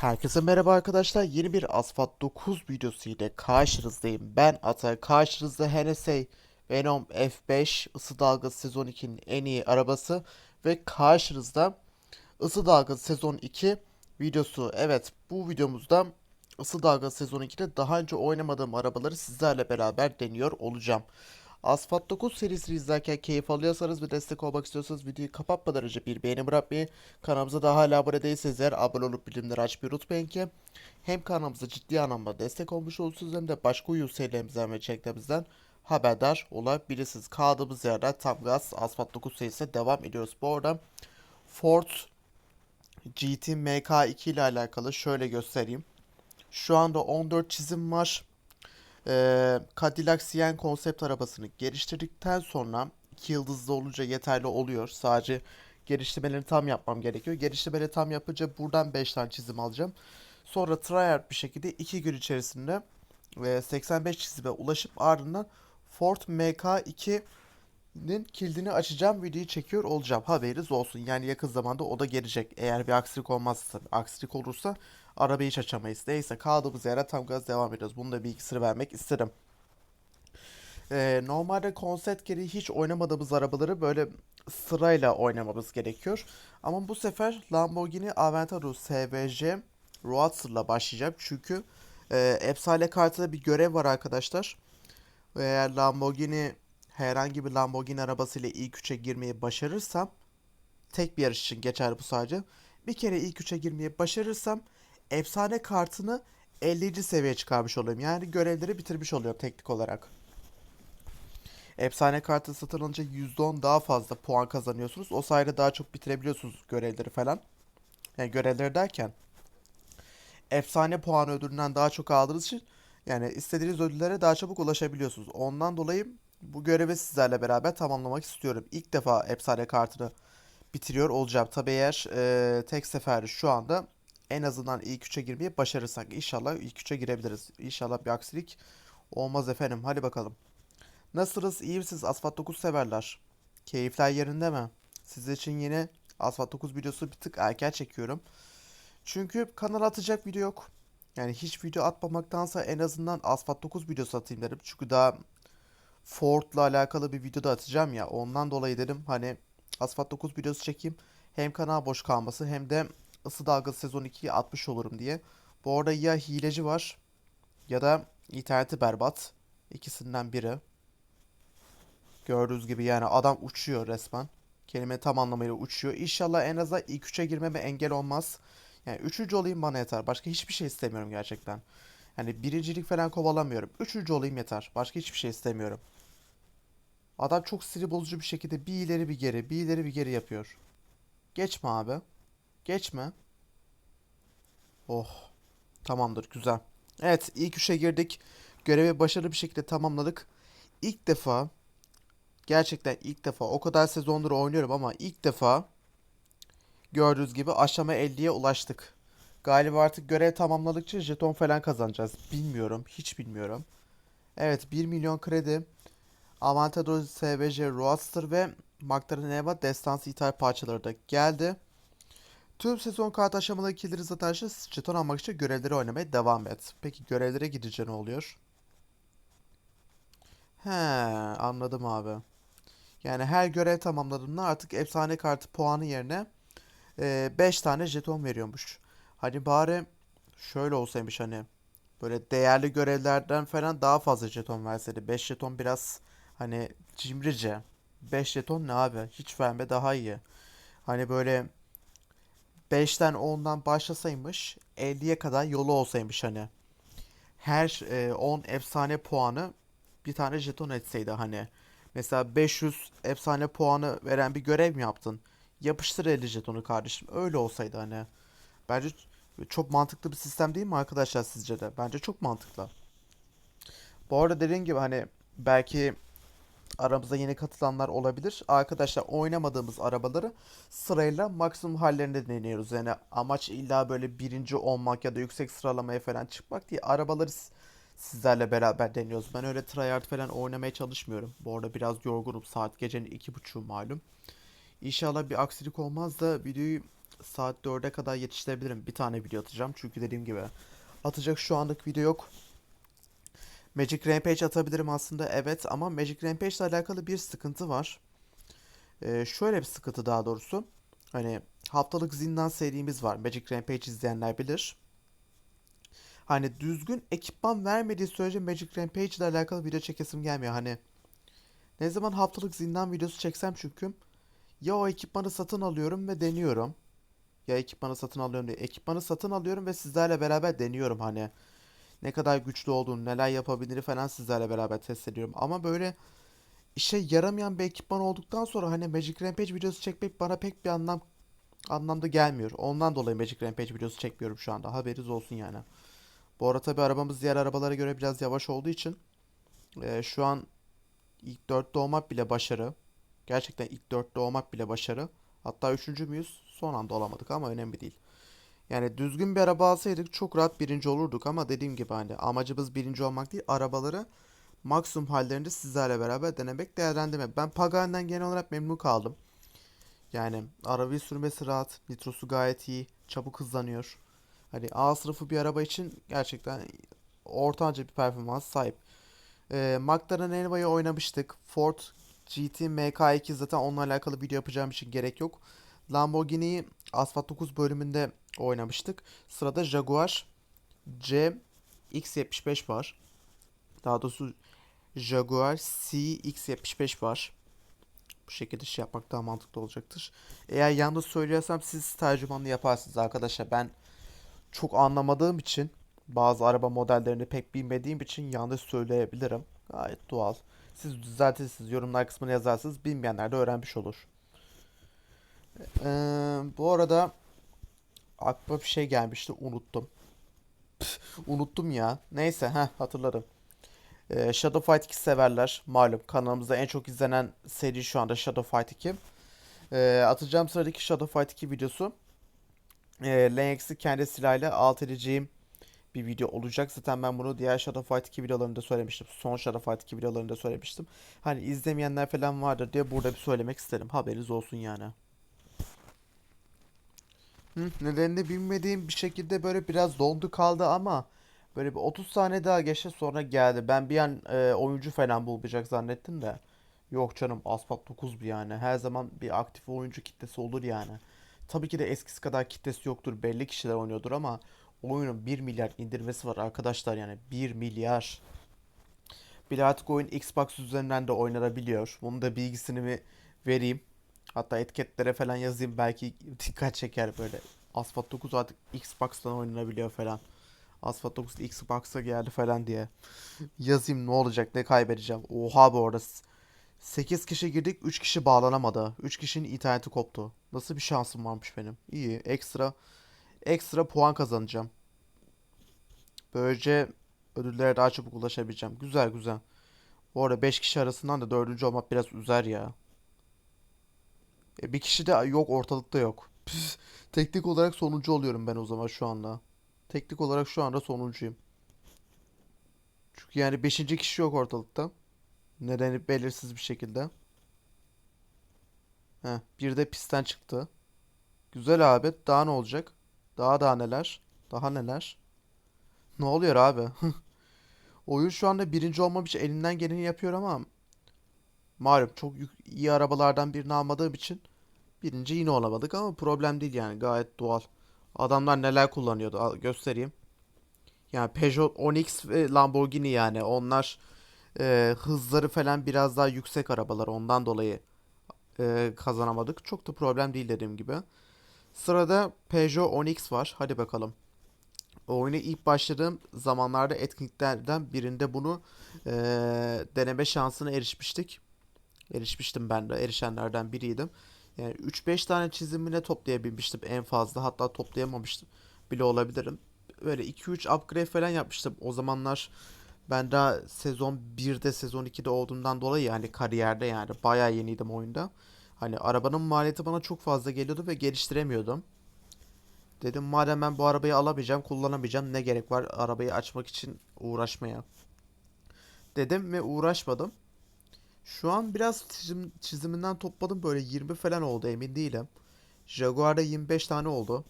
Herkese merhaba arkadaşlar. Yeni bir Asfalt 9 videosu ile karşınızdayım. Ben Ata. Karşınızda HNSA Venom F5 ısı dalgası sezon 2'nin en iyi arabası ve karşınızda ısı dalgası sezon 2 videosu. Evet bu videomuzda ısı dalgası sezon 2'de daha önce oynamadığım arabaları sizlerle beraber deniyor olacağım. Asfalt 9 serisini izlerken keyif alıyorsanız ve destek olmak istiyorsanız videoyu kapatmadan önce bir beğeni bırakmayı, kanalımıza daha hala abone değilseniz eğer abone olup bildirimleri açmayı unutmayın ki hem kanalımıza ciddi anlamda destek olmuş olursunuz hem de başka uyum serilerimizden ve içeriklerimizden haberdar olabilirsiniz. Kaldığımız yerden tam gaz Asfalt 9 serisine devam ediyoruz. Bu arada Ford GT MK2 ile alakalı şöyle göstereyim. Şu anda 14 çizim var. Ee, Cadillac Siyen konsept arabasını geliştirdikten sonra iki yıldızlı olunca yeterli oluyor. Sadece geliştirmelerini tam yapmam gerekiyor. Geliştirmeleri tam yapınca buradan 5 tane çizim alacağım. Sonra tryhard bir şekilde 2 gün içerisinde e, 85 çizime ulaşıp ardından Ford MK2'nin kilidini açacağım. Videoyu çekiyor olacağım. Haberiniz olsun. Yani yakın zamanda o da gelecek. Eğer bir aksilik olmazsa. Aksilik olursa arabayı hiç açamayız. Neyse kaldığımız yere tam gaz devam ediyoruz. Bunu da bilgisini vermek isterim. Ee, normalde konsept gereği hiç oynamadığımız arabaları böyle sırayla oynamamız gerekiyor. Ama bu sefer Lamborghini Aventador SVJ Roadster'la başlayacağım. Çünkü e, Efsane kartında bir görev var arkadaşlar. Eğer Lamborghini herhangi bir Lamborghini arabasıyla ilk üçe girmeyi başarırsam tek bir yarış için geçerli bu sadece. Bir kere ilk üçe girmeyi başarırsam efsane kartını 50. seviyeye çıkarmış oluyorum. Yani görevleri bitirmiş oluyorum teknik olarak. Efsane kartı satın alınca %10 daha fazla puan kazanıyorsunuz. O sayede daha çok bitirebiliyorsunuz görevleri falan. Yani görevleri derken efsane puan ödülünden daha çok aldığınız için yani istediğiniz ödüllere daha çabuk ulaşabiliyorsunuz. Ondan dolayı bu görevi sizlerle beraber tamamlamak istiyorum. İlk defa efsane kartını bitiriyor olacağım. Tabi eğer e, tek seferde şu anda en azından ilk üçe girmeyi başarırsak inşallah ilk üçe girebiliriz. İnşallah bir aksilik olmaz efendim. Hadi bakalım. Nasılsınız? İyi misiniz? Asfalt 9 severler. Keyifler yerinde mi? Sizler için yeni Asfalt 9 videosu bir tık erken çekiyorum. Çünkü kanala atacak video yok. Yani hiç video atmamaktansa en azından Asfalt 9 videosu atayım dedim. Çünkü daha Ford'la alakalı bir video da atacağım ya. Ondan dolayı dedim hani Asfalt 9 videosu çekeyim. Hem kanal boş kalması hem de ısı dalgası sezon 2'yi atmış olurum diye. Bu arada ya hileci var ya da interneti berbat. İkisinden biri. Gördüğünüz gibi yani adam uçuyor resmen. Kelime tam anlamıyla uçuyor. İnşallah en azından ilk üçe girmeme engel olmaz. Yani üçüncü olayım bana yeter. Başka hiçbir şey istemiyorum gerçekten. Yani birincilik falan kovalamıyorum. Üçüncü olayım yeter. Başka hiçbir şey istemiyorum. Adam çok sinir bozucu bir şekilde bir ileri bir geri, bir ileri bir geri yapıyor. Geçme abi. Geçme. Oh. Tamamdır, güzel. Evet, ilk üçe girdik. Görevi başarılı bir şekilde tamamladık. İlk defa gerçekten ilk defa o kadar sezondur oynuyorum ama ilk defa gördüğünüz gibi aşama 50'ye ulaştık. Galiba artık görev tamamladıkça jeton falan kazanacağız. Bilmiyorum, hiç bilmiyorum. Evet, 1 milyon kredi. Aventador SVJ Roadster ve McLaren Eva destansı parçaları da geldi. Tüm sezon kart aşamaları kilitleri satarsa jeton almak için görevleri oynamaya devam et. Peki görevlere gidince ne oluyor? He, anladım abi. Yani her görev tamamladığında artık efsane kartı puanı yerine 5 tane jeton veriyormuş. Hani bari şöyle olsaymış hani böyle değerli görevlerden falan daha fazla jeton verseydi. 5 jeton biraz hani cimrice. 5 jeton ne abi? Hiç verme daha iyi. Hani böyle 5'ten 10'dan başlasaymış 50'ye kadar yolu olsaymış hani. Her e, 10 efsane puanı bir tane jeton etseydi hani. Mesela 500 efsane puanı veren bir görev mi yaptın? Yapıştır 50 jetonu kardeşim. Öyle olsaydı hani. Bence çok mantıklı bir sistem değil mi arkadaşlar sizce de? Bence çok mantıklı. Bu arada dediğim gibi hani belki aramızda yeni katılanlar olabilir. Arkadaşlar oynamadığımız arabaları sırayla maksimum hallerinde deniyoruz. Yani amaç illa böyle birinci olmak ya da yüksek sıralamaya falan çıkmak değil. Arabaları sizlerle beraber deniyoruz. Ben öyle tryhard falan oynamaya çalışmıyorum. Bu arada biraz yorgunum. Saat gecenin iki buçuğu malum. İnşallah bir aksilik olmaz da videoyu saat 4'e kadar yetiştirebilirim. Bir tane video atacağım. Çünkü dediğim gibi atacak şu anlık video yok. Magic Rampage atabilirim aslında evet ama Magic Rampage ile alakalı bir sıkıntı var. Ee, şöyle bir sıkıntı daha doğrusu. Hani haftalık zindan serimiz var. Magic Rampage izleyenler bilir. Hani düzgün ekipman vermediği sürece Magic Rampage ile alakalı video çekesim gelmiyor. Hani ne zaman haftalık zindan videosu çeksem çünkü ya o ekipmanı satın alıyorum ve deniyorum. Ya ekipmanı satın alıyorum diye. Ekipmanı satın alıyorum ve sizlerle beraber deniyorum hani. Ne kadar güçlü olduğunu, neler yapabilir falan sizlerle beraber test ediyorum. Ama böyle işe yaramayan bir ekipman olduktan sonra hani Magic Rampage videosu çekmek bana pek bir anlam anlamda gelmiyor. Ondan dolayı Magic Rampage videosu çekmiyorum şu anda. Haberiniz olsun yani. Bu arada tabii arabamız diğer arabalara göre biraz yavaş olduğu için e, şu an ilk dörtte olmak bile başarı. Gerçekten ilk dörtte olmak bile başarı. Hatta üçüncü müyüz? Son anda olamadık ama önemli değil. Yani düzgün bir araba alsaydık çok rahat birinci olurduk ama dediğim gibi hani amacımız birinci olmak değil arabaları maksimum hallerinde sizlerle beraber denemek, değerlendirmek. Ben Pagani'den genel olarak memnun kaldım. Yani arabayı sürmesi rahat, nitrosu gayet iyi, çabuk hızlanıyor. Hani A sınıfı bir araba için gerçekten ortanca bir performans sahip. Ee, McLaren Elva'yı oynamıştık. Ford GT MK2 zaten onunla alakalı video yapacağım için gerek yok. Lamborghini'yi Asfalt 9 bölümünde oynamıştık. Sırada Jaguar C X75 var. Daha doğrusu Jaguar CX75 var. Bu şekilde şey yapmak daha mantıklı olacaktır. Eğer yanlış söylüyorsam siz tercümanlı yaparsınız arkadaşlar. Ben çok anlamadığım için bazı araba modellerini pek bilmediğim için yanlış söyleyebilirim. Gayet doğal. Siz düzeltirsiniz, yorumlar kısmına yazarsınız. Bilmeyenler de öğrenmiş olur. Ee, bu arada aklıma bir şey gelmişti, unuttum. Püf, unuttum ya. Neyse, ha hatırladım. Ee, Shadow Fight 2 severler. Malum kanalımızda en çok izlenen seri şu anda Shadow Fight 2. Ee, atacağım sıradaki Shadow Fight 2 videosu. Ee, Lennox'i kendi silahıyla alt edeceğim bir video olacak. Zaten ben bunu diğer Shadow Fight 2 videolarında söylemiştim. Son Shadow Fight 2 videolarında söylemiştim. Hani izlemeyenler falan vardır diye burada bir söylemek isterim. Haberiniz olsun yani. Hı, nedenini bilmediğim bir şekilde böyle biraz dondu kaldı ama böyle bir 30 saniye daha geçti sonra geldi. Ben bir an e, oyuncu falan bulacak zannettim de. Yok canım Asphalt 9 bu yani. Her zaman bir aktif oyuncu kitlesi olur yani. Tabii ki de eskisi kadar kitlesi yoktur. Belli kişiler oynuyordur ama oyunun 1 milyar indirmesi var arkadaşlar yani 1 milyar. Bir artık oyun Xbox üzerinden de oynanabiliyor. Bunun da bilgisini bir vereyim. Hatta etiketlere falan yazayım belki dikkat çeker böyle. Asphalt 9 artık Xbox'tan oynanabiliyor falan. Asphalt 9 Xbox'a geldi falan diye. Yazayım ne olacak ne kaybedeceğim. Oha bu arada. 8 kişi girdik 3 kişi bağlanamadı. 3 kişinin interneti koptu. Nasıl bir şansım varmış benim. İyi ekstra ekstra puan kazanacağım. Böylece ödüllere daha çabuk ulaşabileceğim. Güzel güzel. Bu arada 5 kişi arasından da dördüncü olmak biraz üzer ya. E, bir kişi de yok ortalıkta yok. Püf, teknik olarak sonuncu oluyorum ben o zaman şu anda. Teknik olarak şu anda sonuncuyum. Çünkü yani beşinci kişi yok ortalıkta. Nedeni belirsiz bir şekilde. Heh, bir de pistten çıktı. Güzel abi. Daha ne olacak? Daha daha neler? Daha neler? Ne oluyor abi? Oyun şu anda birinci olmam için elinden geleni yapıyor ama malum çok iyi arabalardan birini almadığım için birinci yine olamadık ama problem değil yani gayet doğal. Adamlar neler kullanıyordu göstereyim. Yani Peugeot 10X ve Lamborghini yani onlar e, hızları falan biraz daha yüksek arabalar ondan dolayı e, kazanamadık. Çok da problem değil dediğim gibi. Sırada Peugeot 10X var. Hadi bakalım. Oyuna ilk başladığım zamanlarda etkinliklerden birinde bunu e, deneme şansına erişmiştik. Erişmiştim ben de. Erişenlerden biriydim. Yani 3-5 tane çizimine toplayabilmiştim en fazla. Hatta toplayamamıştım bile olabilirim. Böyle 2-3 upgrade falan yapmıştım. O zamanlar ben daha sezon 1'de sezon 2'de olduğumdan dolayı yani kariyerde yani bayağı yeniydim oyunda. Hani arabanın maliyeti bana çok fazla geliyordu ve geliştiremiyordum. Dedim madem ben bu arabayı alamayacağım, kullanamayacağım ne gerek var arabayı açmak için uğraşmaya. Dedim ve uğraşmadım. Şu an biraz çizim, çiziminden topladım böyle 20 falan oldu emin değilim. Jaguar'da 25 tane oldu.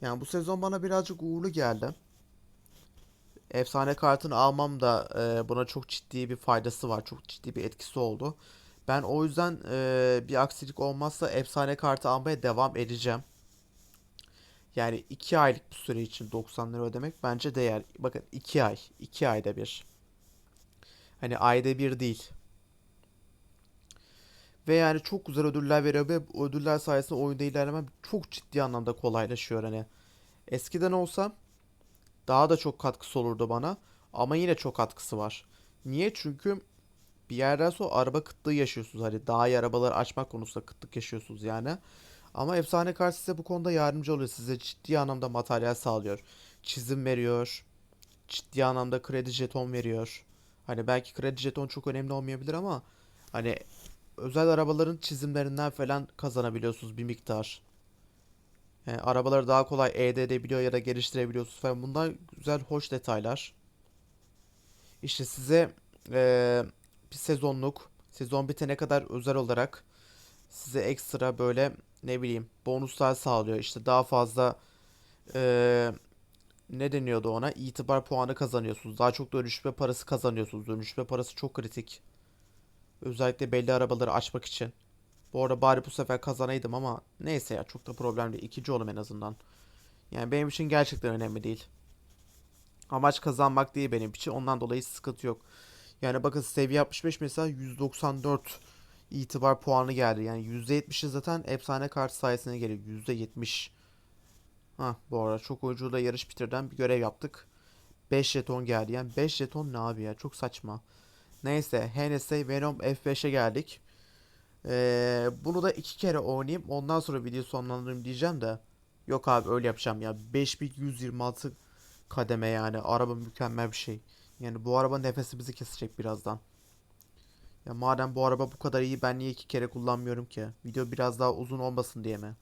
Yani bu sezon bana birazcık uğurlu geldi. Efsane kartını almam da e, buna çok ciddi bir faydası var. Çok ciddi bir etkisi oldu. Ben o yüzden e, bir aksilik olmazsa efsane kartı almaya devam edeceğim. Yani 2 aylık bir süre için 90 lira ödemek bence değer. Bakın 2 ay. 2 ayda bir. Hani ayda bir değil. Ve yani çok güzel ödüller veriyor ve ödüller sayesinde oyunda ilerlemem çok ciddi anlamda kolaylaşıyor hani. Eskiden olsa daha da çok katkısı olurdu bana ama yine çok katkısı var. Niye? Çünkü bir yerden sonra araba kıtlığı yaşıyorsunuz. Hani daha iyi arabaları açmak konusunda kıtlık yaşıyorsunuz yani. Ama efsane kart size bu konuda yardımcı oluyor. Size ciddi anlamda materyal sağlıyor. Çizim veriyor. Ciddi anlamda kredi jeton veriyor. Hani belki kredi jeton çok önemli olmayabilir ama hani özel arabaların çizimlerinden falan kazanabiliyorsunuz bir miktar. Yani arabaları daha kolay elde edebiliyor ya da geliştirebiliyorsunuz falan. Bunlar güzel, hoş detaylar. İşte size eee, bir sezonluk, sezon bitene kadar özel olarak size ekstra böyle ne bileyim bonuslar sağlıyor. İşte daha fazla eee, ne deniyordu ona? İtibar puanı kazanıyorsunuz. Daha çok dönüşme parası kazanıyorsunuz. Dönüşme parası çok kritik. Özellikle belli arabaları açmak için. Bu arada bari bu sefer kazanaydım ama neyse ya çok da problem değil. İkinci oldum en azından. Yani benim için gerçekten önemli değil. Amaç kazanmak değil benim için. Ondan dolayı sıkıntı yok. Yani bakın seviye 65 mesela 194 itibar puanı geldi. Yani %70'i zaten efsane kart sayesinde geliyor. %70. Ha bu arada çok oyuncuyla yarış bitirden bir görev yaptık. 5 jeton geldi. Yani 5 jeton ne abi ya? Çok saçma. Neyse HNS Venom F5'e geldik. Ee, bunu da iki kere oynayayım. Ondan sonra video sonlandırayım diyeceğim de. Yok abi öyle yapacağım ya. 5126 kademe yani. Araba mükemmel bir şey. Yani bu araba nefesimizi kesecek birazdan. Ya madem bu araba bu kadar iyi ben niye iki kere kullanmıyorum ki? Video biraz daha uzun olmasın diye mi?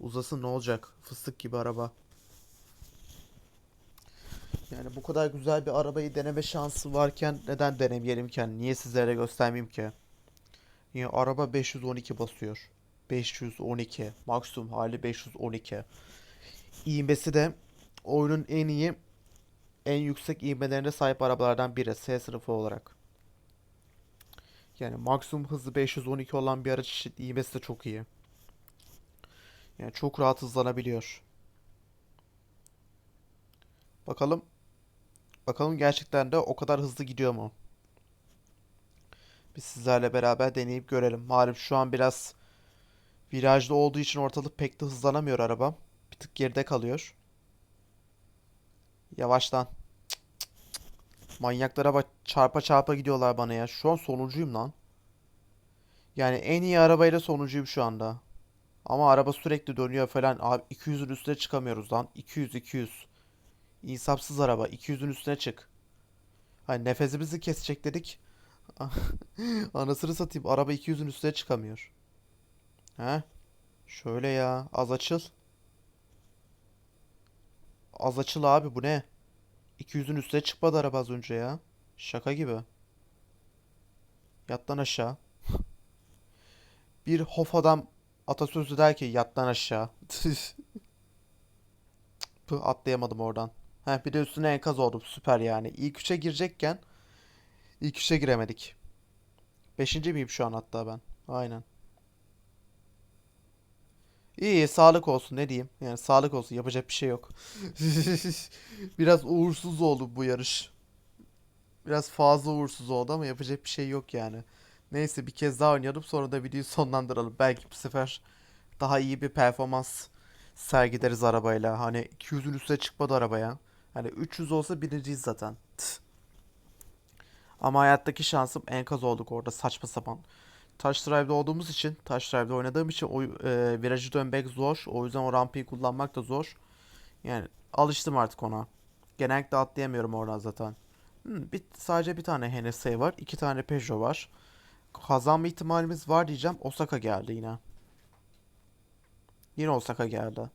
Uzasın ne olacak? Fıstık gibi araba. Yani bu kadar güzel bir arabayı deneme şansı varken neden denemeyelim ki? Yani niye sizlere göstermeyeyim ki? Yine araba 512 basıyor. 512. Maksimum hali 512. İğmesi de oyunun en iyi, en yüksek ivmelerine sahip arabalardan biri. S sınıfı olarak. Yani maksimum hızı 512 olan bir araç için ivmesi de çok iyi. Yani çok rahat hızlanabiliyor. Bakalım, bakalım gerçekten de o kadar hızlı gidiyor mu? Biz sizlerle beraber deneyip görelim. Malum şu an biraz virajlı olduğu için ortalık pek de hızlanamıyor arabam. Bir tık geride kalıyor. Yavaştan. Manyaklara bak çarpa çarpa gidiyorlar bana ya. Şu an sonuncuyum lan. Yani en iyi arabayla sonuncuyum şu anda. Ama araba sürekli dönüyor falan. Abi 200'ün üstüne çıkamıyoruz lan. 200 200. İnsafsız araba. 200'ün üstüne çık. Hani nefesimizi kesecek dedik. Anasını satayım. Araba 200'ün üstüne çıkamıyor. He? Şöyle ya. Az açıl. Az açıl abi bu ne? 200'ün üstüne çıkmadı araba az önce ya. Şaka gibi. Yat lan aşağı. Bir hof adam atasözü der ki yat lan aşağı. Pı, atlayamadım oradan. Heh, bir de üstüne enkaz oldum. Süper yani. İlk üçe girecekken ilk üçe giremedik. Beşinci miyim şu an hatta ben? Aynen. İyi, sağlık olsun ne diyeyim. Yani sağlık olsun yapacak bir şey yok. Biraz uğursuz oldu bu yarış. Biraz fazla uğursuz oldu ama yapacak bir şey yok yani. Neyse bir kez daha oynayalım sonra da videoyu sonlandıralım. Belki bu sefer daha iyi bir performans sergileriz arabayla. Hani 200'ün üstüne çıkmadı arabaya. Hani 300 olsa birinciyiz zaten. Ama hayattaki şansım enkaz olduk orada saçma sapan. Touch Drive'de olduğumuz için, Touch Drive'de oynadığım için o e, virajı dönmek zor. O yüzden o rampayı kullanmak da zor. Yani alıştım artık ona. Genellikle atlayamıyorum oradan zaten. Hmm, bir, sadece bir tane HNS var. iki tane Peugeot var. Kazanma ihtimalimiz var diyeceğim. Osaka geldi yine. Yine Osaka geldi.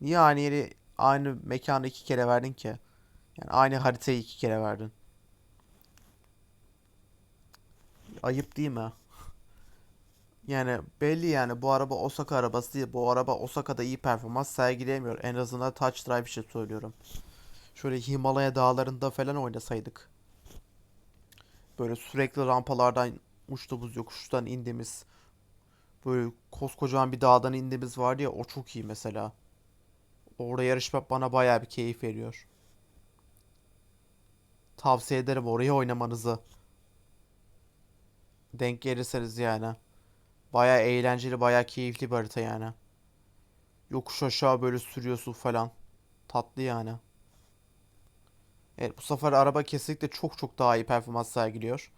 Niye aynı yeri, aynı mekanı iki kere verdin ki? Yani aynı haritayı iki kere verdin. Ayıp değil mi? Yani belli yani bu araba Osaka arabası değil. Bu araba Osaka'da iyi performans sergileyemiyor. En azından touch drive için söylüyorum. Şöyle Himalaya dağlarında falan oynasaydık. Böyle sürekli rampalardan uçtuğumuz yokuştan indiğimiz. Böyle koskocaman bir dağdan indiğimiz vardı ya o çok iyi mesela. Orada yarışmak bana bayağı bir keyif veriyor. Tavsiye ederim oraya oynamanızı. Denk gelirseniz yani. Bayağı eğlenceli, bayağı keyifli bir harita yani. Yokuş aşağı böyle sürüyorsun falan. Tatlı yani. Evet bu sefer araba kesinlikle çok çok daha iyi performans sergiliyor.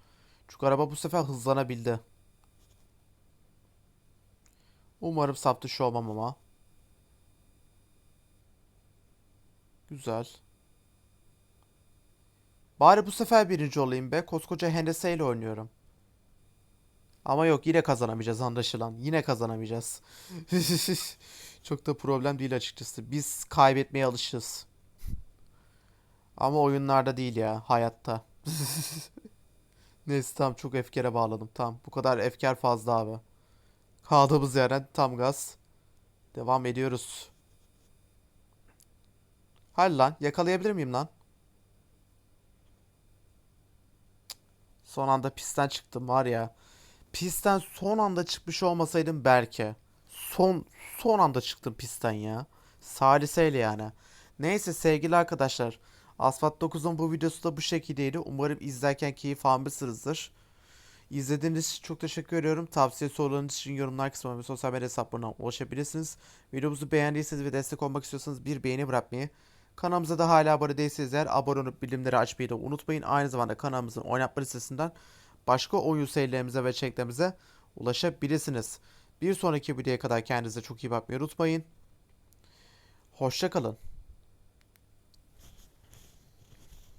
Çünkü araba bu sefer hızlanabildi. Umarım saptı şu olmam ama. Güzel. Bari bu sefer birinci olayım be. Koskoca Hennessy ile oynuyorum. Ama yok yine kazanamayacağız anlaşılan. Yine kazanamayacağız. Çok da problem değil açıkçası. Biz kaybetmeye alışığız. Ama oyunlarda değil ya, hayatta. Neyse tamam çok efkara bağladım. Tamam bu kadar efkar fazla abi. Kaldığımız yerden tam gaz. Devam ediyoruz. Hadi lan yakalayabilir miyim lan? Son anda pistten çıktım var ya. Pistten son anda çıkmış olmasaydım belki. Son son anda çıktım pistten ya. Saliseyle yani. Neyse sevgili arkadaşlar. Asfalt 9'un bu videosu da bu şekildeydi. Umarım izlerken keyif almışsınızdır. İzlediğiniz için çok teşekkür ediyorum. Tavsiye sorularınız için yorumlar kısmına ve sosyal medya hesaplarına ulaşabilirsiniz. Videomuzu beğendiyseniz ve destek olmak istiyorsanız bir beğeni bırakmayı, kanalımıza da hala abone değilseniz eğer abone olup bildirimleri açmayı da unutmayın. Aynı zamanda kanalımızın oynatma listesinden başka oyun serilerimize ve içeriklerimize ulaşabilirsiniz. Bir sonraki videoya kadar kendinize çok iyi bakmayı unutmayın. Hoşça kalın.